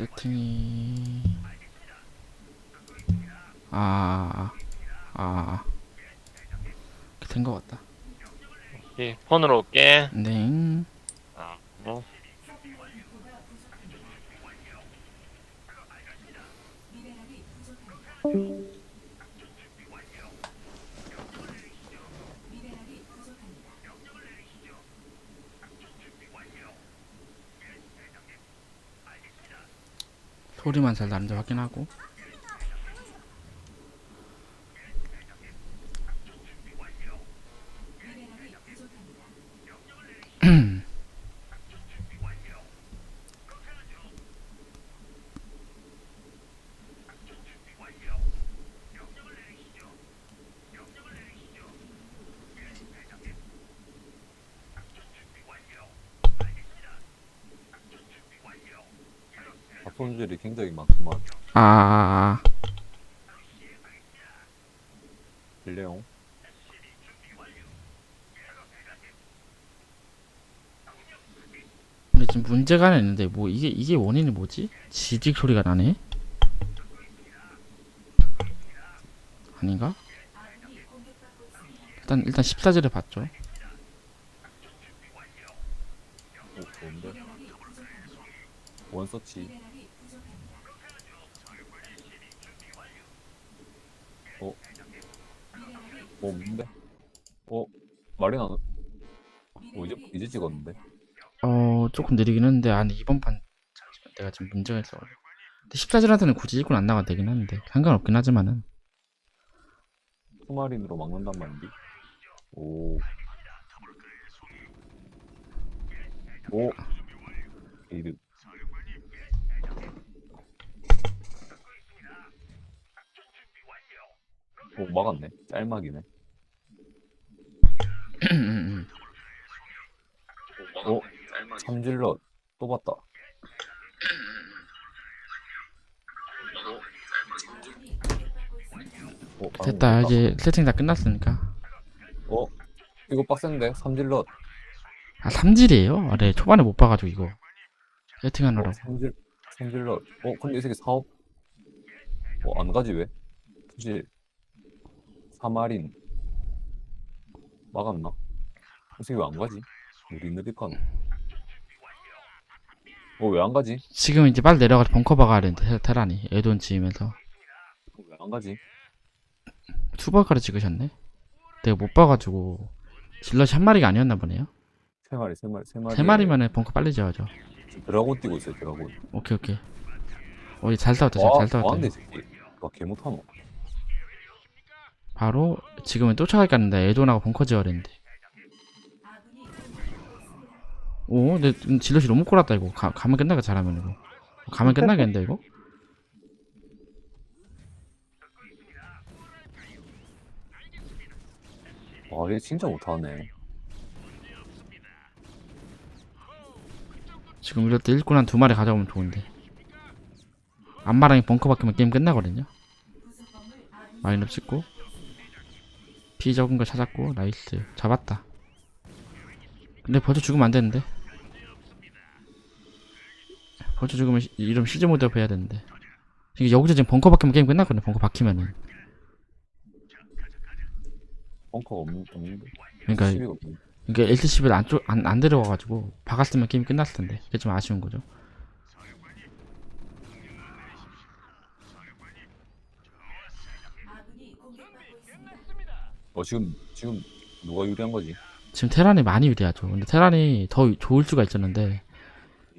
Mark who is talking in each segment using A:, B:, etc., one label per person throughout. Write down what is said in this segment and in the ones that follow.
A: 세팅이 아, 아, 된것 같다.
B: 오케이, 폰으로 올게.
A: 네.
B: 아, 뭐.
A: 소리만 잘 나는지 확인하고.
C: 손질이 굉장히 많구만.
A: 아, 아, 아.
C: 빌레용.
A: 근데 지금 문제가 하나 있는데 뭐 이게 이게 원인이 뭐지? 지직 소리가 나네. 아닌가? 일단 일단 14절에 봤죠.
C: 오, 좋은데? 원서치. 어? 어, 뭔데? 어? 말이 나, 어, 이제, 이제 찍었는데?
A: 어 조금 느리긴 한데 아니 이번 판 잠시만 내가 지금 문제가 있어. 근데 14절한테는 굳이 일꾼 안 나가도 되긴 하는데 상관없긴 하지만은
C: 투마린으로 막는단 말인데? 오. 오. 이득. 오, 막았네. 짤막이네. 오, 참질러 또 봤다. 오, 방금
A: 됐다
C: 봤다.
A: 이제 세팅 다 끝났으니까
C: 어? 이거 빡센데? 삼질럿.
A: 아 삼질이에요? 아, 네 초반에 못 봐가지고 이거
C: 어,
A: 세팅하느라고
C: 삼질, 삼질럿. 어, 근데 이 새끼 사업. 어, 안 가지 왜? 투질. 사마린. 막았나? 이 새끼 왜안 가지? 우리 느리카노. 어, 왜 안 가지?
A: 지금 이제 빨리 내려가서 벙커 박아야 되는데 테- 테란이 에돈 지으면서
C: 왜 안 가지?
A: 투바카를 찍으셨네 내가 못 봐가지고 질럿이 한 마리가 아니었나 보네요
C: 세 마리, 세 마리, 세 마리.
A: 세 마리면은 벙커 빨리 지어야죠
C: 드라곤 뛰고 있어요, 드라곤.
A: 오케이 오케이 어이 잘 싸웠다 잘,
C: 와,
A: 잘 싸웠다
C: 뭐하는데, 이 새끼. 와, 개 못하노.
A: 바로 지금은 쫓아가니까 하는데 에돈하고 벙커 지어야 되는데. 오 근데 지금 질럿이 너무 꼬랐다 이거. 가, 가면 끝나가 잘하면 이거. 가면 끝나겠는데 이거?
C: 와, 얘 진짜 못하네.
A: 지금 이럴 때 일꾼 한 두 마리 가져오면 좋은데. 안마랑에 벙커 박히면 게임 끝나거든요. 마인업 찍고 피 적은 거 찾았고 나이스. 잡았다. 근데 벌써 죽으면 안 되는데. 벌써 죽으면 시- 이러면 시즈 모드업 해야 되는데. 이게 여기서 지금 벙커 박히면 게임 끝나거든요 벙커 박히면은.
C: 벙커가 없는, 없는데.
A: 그러니까. 그러니까 LTC를 안, 쪼- 안, 안 데려와가지고 박았으면 게임 끝났을 텐데. 그게 좀 아쉬운 거죠
C: 어, 지금, 지금 누가 유리한 거지?
A: 지금 테란이 많이 유리하죠 근데 테란이 더 좋을 수가 있었는데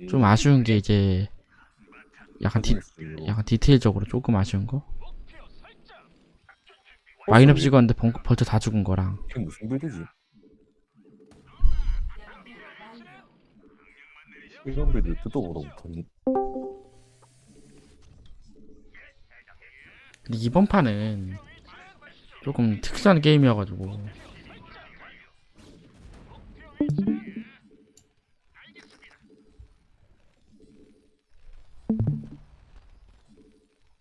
A: 좀 아쉬운 게 이제 약간 디, 약간 디테일적으로 조금 아쉬운 거 마인업 찍었는데 벙, 벌써 다 죽은 거랑
C: 이게 무슨 빌드지? 이런 빌드 보도 못하니?
A: 근데 이번 판은 조금 특수한 게임이어가지고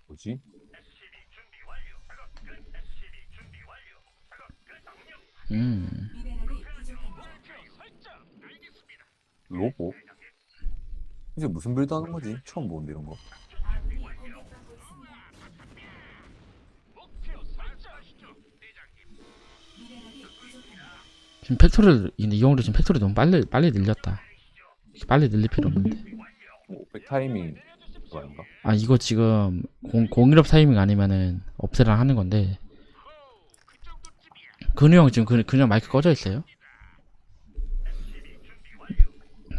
C: 뭐지?
A: 음
C: 로보? 이제 무슨 빌드 하는 거지? 처음 보는데 이런 거.
A: 지금 팩토리를 근데 이 형도 지금 팩토리 너무 빨리 빨리 늘렸다. 빨리 늘릴 필요 없는데.
C: 뭐, 백 타이밍 그거인가?
A: 아 이거 지금 공, 공일업 타이밍 아니면은 없애랑 하는 건데 근우 형 지금 그, 그냥 마이크 꺼져 있어요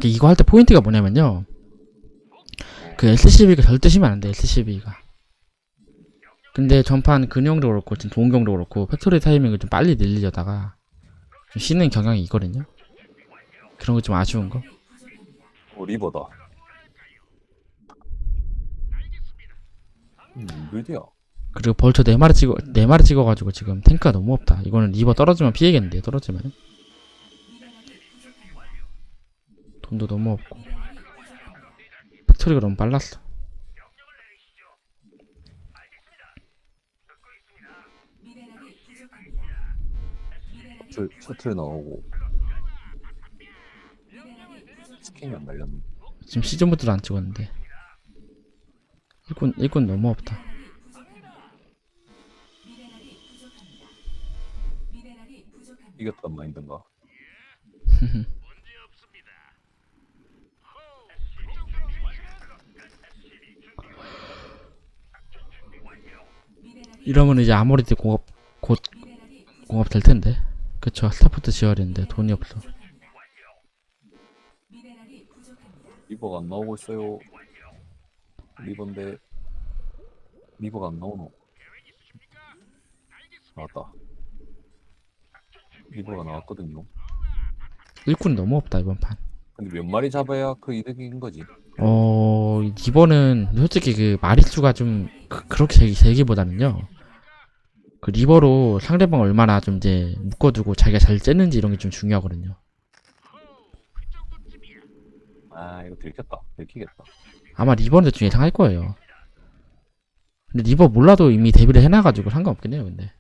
A: 이거 할 때 포인트가 뭐냐면요 그 SCB가 절대 쉬면 안 돼 SCB가 근데 전판 근우 형도 그렇고 지금 형도 그렇고 팩토리 타이밍을 좀 빨리 늘리려다가 좀 쉬는 경향이 있거든요 그런 거 좀 아쉬운 거
C: 어, 리버다. 음.
A: 그리고 벌처 네 마리 찍어 네 마리 찍어가지고 지금 탱크가 너무 없다. 이거는 리버 떨어지면 피해겠는데 떨어지면 돈도 너무 없고 팩토리가 너무 빨랐어.
C: 셔틀, 셔틀 나오고. 스킨이 안 달렸네.
A: 지금 시즌부터도 안 찍었는데 일꾼 일꾼 너무 없다.
C: 이겼단 마인드인가?
A: 이러면 이제 아모리티 공업 곧 공업 될 텐데. 그쵸 스타포트 지어야 되는데 돈이 없어.
C: 리버가 안 나오고 있어요. 리버인데 리버가 안 나오노. 나왔다. 리버가 나왔거든요.
A: 일꾼이 너무 없다 이번 판.
C: 근데 몇 마리 잡아야 그 이득인 거지.
A: 어 이번은 솔직히 그 마리수가 좀 그, 그렇게 세기, 세기보다는요 그 리버로 상대방 얼마나 좀 이제 묶어두고 자기가 잘 쬐는지 이런 게 좀 중요하거든요
C: 아 이거 들켰다. 들키겠다.
A: 아마 리버는 좀 예상할 거예요 근데 리버 몰라도 이미 데뷔를 해놔가지고 상관없긴 해요 근데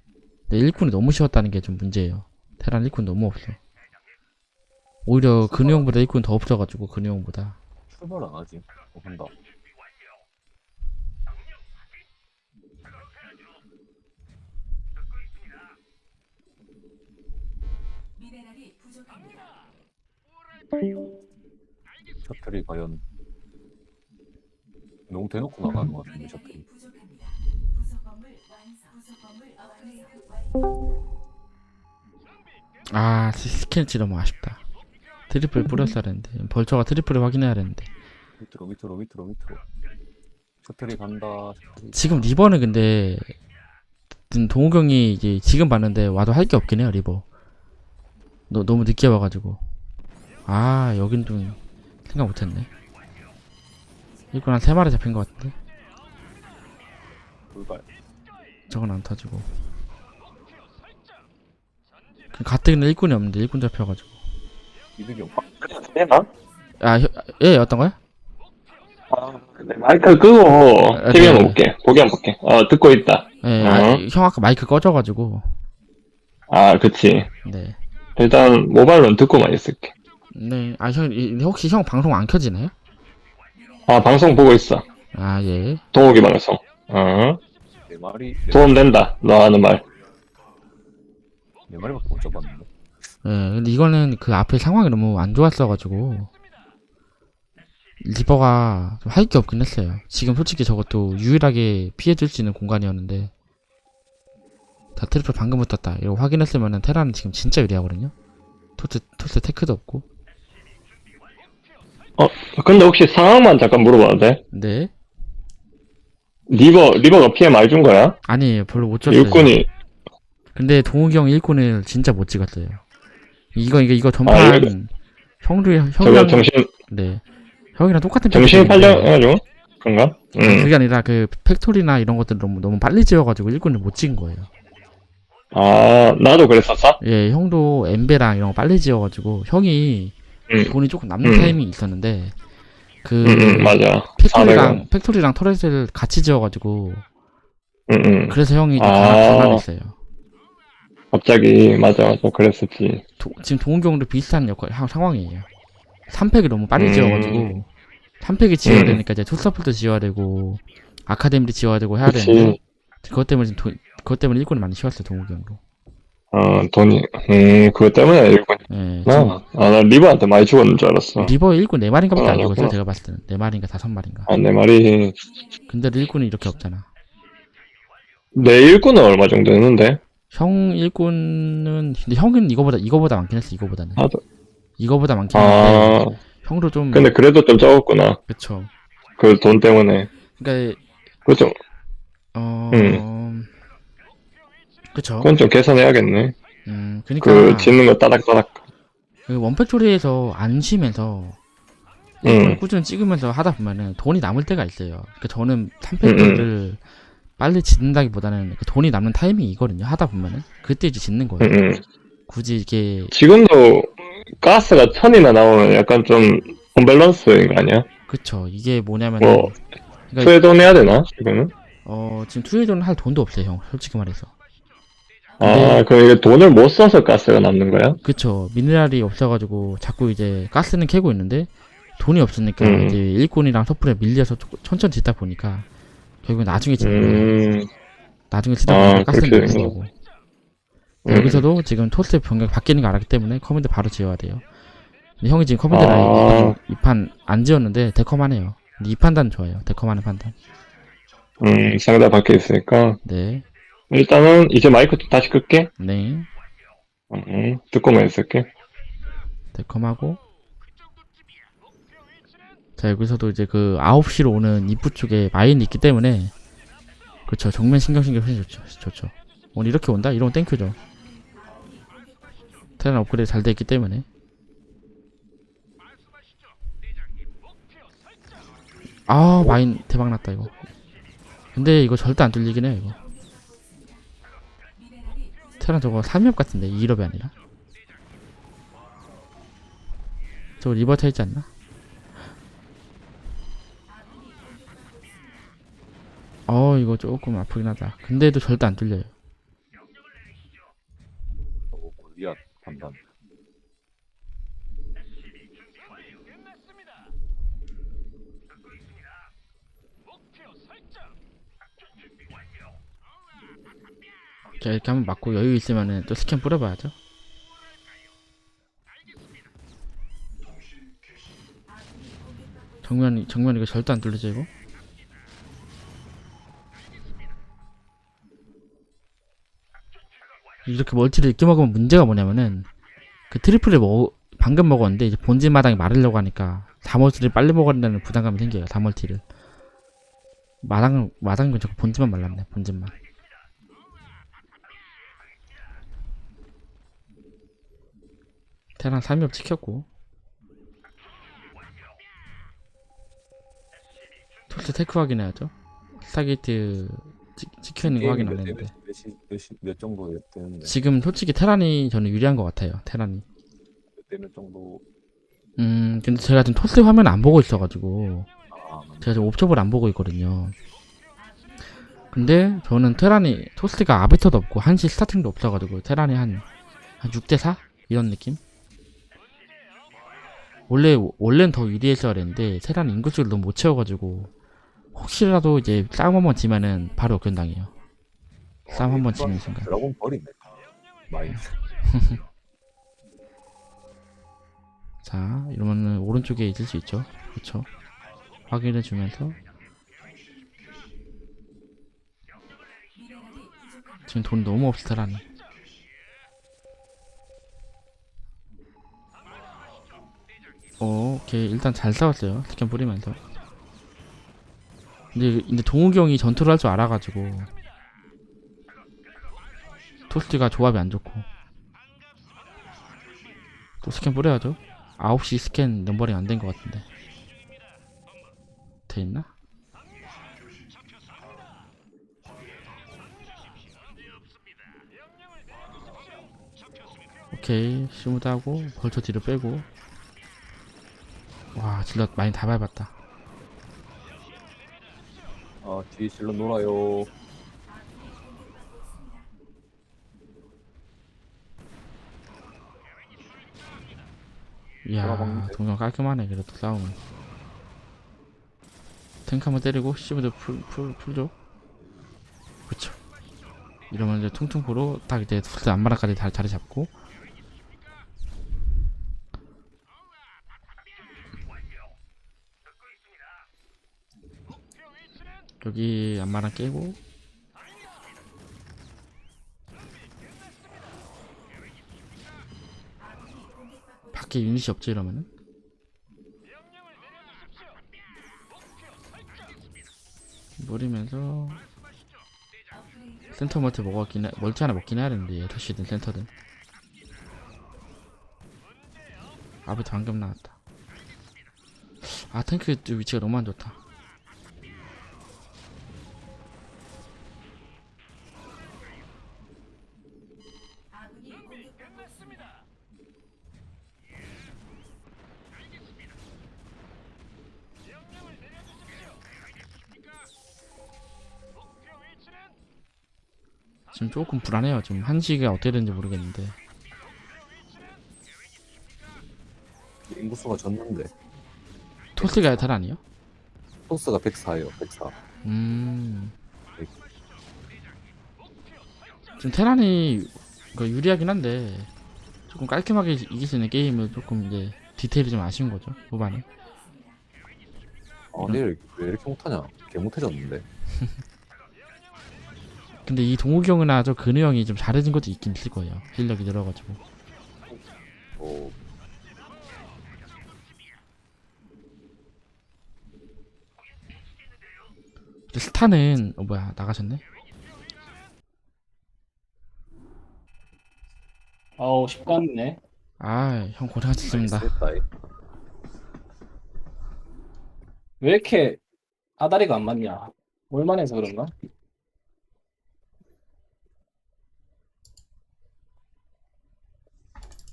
A: 근데 일꾼이 너무 쉬웠다는 게 좀 문제예요 테란 일꾼 너무 없어 오히려 근우 형보다 일꾼 더 없어가지고 근우 형보다
C: 출발 안 하지. 어, 한다. 셔틀이 과연 너무 대놓고 나가는 것 같은데 셔틀이
A: 아 스- 스캔치 너무 아쉽다. 트리플 뿌렸어야 되는데. 벌처가 트리플을 확인해야 되는데.
C: 밑으로 밑으로 밑으로 밑으로. 셔틀이 간다 셔틀이
A: 지금 리버는 근데 지금 동욱형이 이제 지금 봤는데 와도 할 게 없긴 해요 리버 너, 너무 늦게 와가지고 아 여긴 좀 생각 못했네 일꾼 한세 마리 잡힌 것 같은데
C: 불발
A: 저건 안 터지고 그 가뜩이나 일꾼이 없는데 일꾼 잡혀가지고
C: 이득이 없
D: 되나?
A: 아, 혀- 예, 어떤 거요?
D: 아, 네, 마이크 끄고
A: 아,
D: TV
A: 네.
D: 한번 볼게. 보기 한번 볼게. 어, 듣고 있다.
A: 예,
D: 어?
A: 아, 형 아까 마이크 꺼져가지고,
D: 아, 그치.
A: 네.
D: 일단 모바일로는 듣고만 있을게.
A: 네, 아, 형, 이- 혹시 형 방송 안 켜지나요?
D: 아, 방송 보고 있어.
A: 아, 예.
D: 동욱이 방송. 어,
C: 네 마리 네,
D: 도움 된다. 너 하는 말.
C: 네 마리밖에 못 잡았는데
A: 예, 근데 이거는 그 앞에 상황이 너무 안 좋았어가지고, 리버가 좀할게 없긴 했어요. 지금 솔직히 저것도 유일하게 피해줄 수 있는 공간이었는데, 다 트리플 방금 붙었다. 이거 확인했으면은 테라는 지금 진짜 유리하거든요? 토스, 토스 테크도 없고.
D: 근데 혹시 상황만 잠깐 물어봐도 돼?
A: 네.
D: 리버, 리버가 피해 많이 준 거야?
A: 아니, 별로 못 줬어요.
D: 일꾼이,
A: 근데 동욱이 형 일꾼을 진짜 못 찍었어요. 이거 이거 이거 전판
D: 아, 이거-
A: 형도 형이랑
D: 저거 정신,
A: 네 형이랑 똑같은
D: 정신
A: 패턴인데
D: 팔려 해가지고? 그런가? 응.
A: 그게 아니라 그 팩토리나 이런 것들 너무 너무 빨리 지어가지고 일꾼을 못 찍은 거예요.
D: 아, 나도 그랬었어?
A: 예, 형도 엠베랑 이런 거 빨리 지어가지고 형이
D: 응.
A: 돈이 조금 남는
D: 음.
A: 타이밍이 있었는데 그
D: 응, 응, 맞아.
A: 팩토리랑 팩토리랑 터렛을 같이 지어가지고
D: 응, 응.
A: 그래서 형이 좀
D: 아.
A: 가난- 가난했어요.
D: 갑자기, 맞아, 맞아. 그랬었지.
A: 도- 지금 동욱이 형도 비슷한 역할 하- 상황이에요. 3팩을 너무 빨리
D: 음.
A: 지어가지고 탐팩이 지어야
D: 음.
A: 되니까 이제 투서플도 지어야 되고 아카데미도 지어야 되고 해야
D: 그치.
A: 되는데 그것 때문에 지금 돈 그것 때문에 일꾼이 많이 쉬었어요 동욱이 형도.
D: 어, 돈이, 음, 그것 때문에 일꾼.
A: 예. 지금
D: 나, 아, 나 리버한테 많이 죽었는 줄 알았어.
A: 리버 일꾼 네 마리인가밖에 안
D: 어,
A: 죽었어요.
D: 그렇구나.
A: 제가 봤을 때는 네 마리인가 다섯 마리인가.
D: 아, 내 말이,
A: 근데도 일꾼이 이렇게 없잖아.
D: 내 일꾼은 얼마 정도 했는데?
A: 형 일꾼은 근데 형은 이거보다 이거보다 많긴 했어. 이거보다는.
D: 아, 저-
A: 이거보다 많긴
D: 아,
A: 형도 좀
D: 근데 그래도 좀 적었구나.
A: 그쵸.
D: 그 돈 때문에.
A: 그러니까
D: 그좀
A: 어
D: 음.
A: 그쵸.
D: 그건 좀 계산해야겠네.
A: 음 그러니까
D: 그 짓는 거 따닥따닥.
A: 그 원팩토리에서 안 쉬면서
D: 음.
A: 꾸준히 찍으면서 하다 보면은 돈이 남을 때가 있어요. 그러니까 저는 탐팩토리를 빨리 짓는다기보다는 그 돈이 남는 타이밍이 있거든요. 하다 보면은 그때 이제 짓는 거예요.
D: 음, 음.
A: 굳이 이게
D: 지금도 가스가 천이나 나오면 약간 좀 언밸런스인 거 아니야?
A: 그쵸. 이게 뭐냐면은
D: 뭐,
A: 그러니까
D: 투에돈 해야 되나? 지금은?
A: 어 지금 투에존 할 돈도 없어요, 형. 솔직히 말해서.
D: 아,
A: 네.
D: 그럼 이게 돈을 못 써서 가스가 남는 거야?
A: 그쵸. 미네랄이 없어가지고 자꾸 이제 가스는 캐고 있는데 돈이 없으니까
D: 음.
A: 이제 일꾼이랑 서플에 밀려서 조- 천천히 짓다 보니까 결국 나중에 짓는 거예요.
D: 음,
A: 나중에 짓다
D: 아,
A: 보니까 가스는
D: 그렇게 되는
A: 거고.
D: 음.
A: 여기서도 지금 토스 병력 바뀌는 거 알았기 때문에 커맨드 바로 지어야 돼요. 근데 형이 지금 커맨드
D: 아.
A: 라인 이판 안 지었는데 데컴만 해요. 근데 이 판단 좋아요. 데컴하는 판단.
D: 음, 상다 밖에 있으니까.
A: 네.
D: 일단은 이제 마이크 다시 끌게.
A: 네.
D: 음, 듣고만 있을게.
A: 데컴하고. 자 여기서도 이제 그 9시로 오는 입구 쪽에 마인이 있기 때문에. 그쵸 정면 신경 신경 훨씬 좋죠. 좋죠. 오늘 이렇게 온다? 이러면 땡큐죠. 테란 업그레이드 잘 돼 있기 때문에. 아 마인 대박 났다 이거. 근데 이거 절대 안 뚫리긴 해요 이거 테란 저거 3엽 같은데 2럽이 아니라? 저거 리버 타 있지 않나? 어 이거 조금 아프긴 하다. 근데도 절대 안 뚫려요.
C: 어, 골리앗 판단.
A: 자 이렇게 한번 맞고 여유 있으면은 또 스캔 뿌려봐야죠. 정면 정면 이거 절대 안 뚫리죠 이거? 이렇게 멀티를 늦게 먹으면 문제가 뭐냐면은 그 트리플을 먹 방금 먹었는데 이제 본진 마당에 마르려고 하니까 4멀티를 빨리 먹어야 된다는 부담감이 생겨요 4멀티를. 마당 마당은 자꾸 본진만 말랐네 본진만 테란 3엽 찍혔고. 톨트 테크 확인해야죠. 스타게이트 찍- 찍혀 있는 거 확인 안 했는데.
C: 몇, 시, 몇, 시, 몇 정도 되는데.
A: 지금 솔직히 테란이 저는 유리한 것 같아요 테란이.
C: 몇대몇 정도.
A: 음 근데 제가 지금 토스 화면 안 보고 있어가지고.
C: 아,
A: 제가 지금 옵저버를 안 보고 있거든요. 근데 저는 테란이 토스가 아비터도 없고 한시 스타팅도 없어가지고 테란이 한, 한 6대4? 이런 느낌? 원래 원래는 더 유리했어야 되는데 테란 인구수를 너무 못 채워가지고 혹시라도 이제 싸움 한번 지면은 바로 역전당해요. 싸움 한번 지는 순간.
C: 드라곤 버리네.
A: 자 이러면은 오른쪽에 있을 수 있죠. 그렇죠 확인해 주면서. 지금 돈 너무 테란이 오케이 일단 잘 싸웠어요. 스캔 뿌리면서. 근데 근데 동욱이 형이 전투를 할 줄 알아가지고 토스트가 조합이 안 좋고. 또 스캔 뿌려야죠. 9시 스캔 넘버링 안 된 것 같은데. 돼 있나? 오케이. 시무드 하고 벌초 뒤로 빼고 와 질럿 많이 다 밟았다
C: 아, 뒤에 실로 놀아요.
A: 이야
C: 돌아봤는데.
A: 동영 깔끔하네 그래도 싸움은 탱크 한번 때리고 시브드 풀, 풀, 풀죠 그쵸 이러면 이제 퉁퉁포로 딱 이제 풀 안마랑까지 다 자리 잡고 여기 안마랑 깨고. 밖에 유닛이 없죠 이러면은? 노리면서 센터 멀티 먹었긴 해, 멀티 하나 먹긴 해야 되는데 6시든 센터든. 아비트 방금 나왔다. 아 탱크 위치가 너무 안 좋다 조금 불안해요. 지금 한시가 어떻게 되는지 모르겠는데.
C: 인구수가 졌는데.
A: 토스가 야탈 아니에요?
C: 토스가 104예요 104
A: 음. 지금 테란이 그 유리하긴 한데 조금 깔끔하게 이길 수 있는 게임을 조금 이제 디테일이 좀 아쉬운 거죠 후반에.
C: 아 근데 왜 이렇게 못하냐? 개 못해졌는데
A: 근데 이 동욱이 형이나 저 근우 형이 좀 잘해진 것도 있긴 있을 거예요 실력이 늘어가지고
C: 어
A: 근데 스타는 어 뭐야 나가셨네?
E: 아우 쉽겠네.
A: 아 형
C: 고생하셨습니다
E: 왜 이렇게 아다리가 안 맞냐? 올만해서 그런가?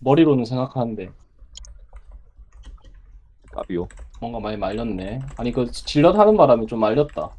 E: 머리로는 생각하는데
C: 까비오
E: 뭔가 많이 말렸네. 아니 그 질럿 하는 바람에 좀 말렸다.